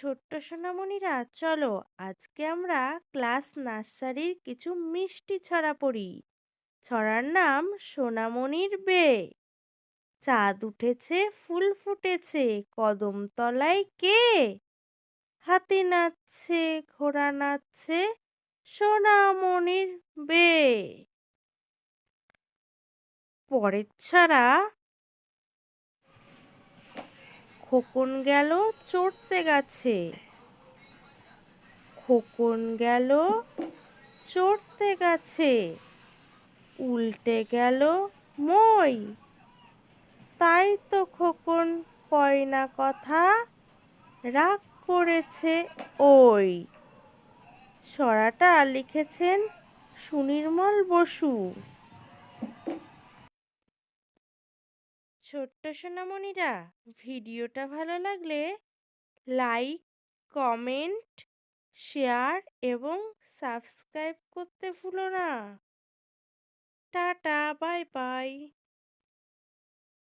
ছোট্ট সোনামণিরা, চলো আজকে আমরা ক্লাস নার্সারির কিছু মিষ্টি ছড়া পড়ি। ছড়ার নাম সোনামণির বে। চাঁদ উঠেছে, ফুল ফুটেছে, কদম তলায় কে? হাতি নাচছে, ঘোড়া নাচছে, সোনামণির বে। পরের ছড়া খোকন গেল চড়তে গেছে। খোকন গেল চড়তে গেছে। উল্টে গেল মই। তাই তো খোকন কয় না কথা, রাগ করেছে ওই। ছড়াটা লিখেছেন সুনির্মল বসু। ছোট্ট সোনামণিরা, ভিডিওটা ভালো লাগলে লাইক, কমেন্ট, শেয়ার এবং সাবস্ক্রাইব করতে ভুলো না। Tata, bye bye.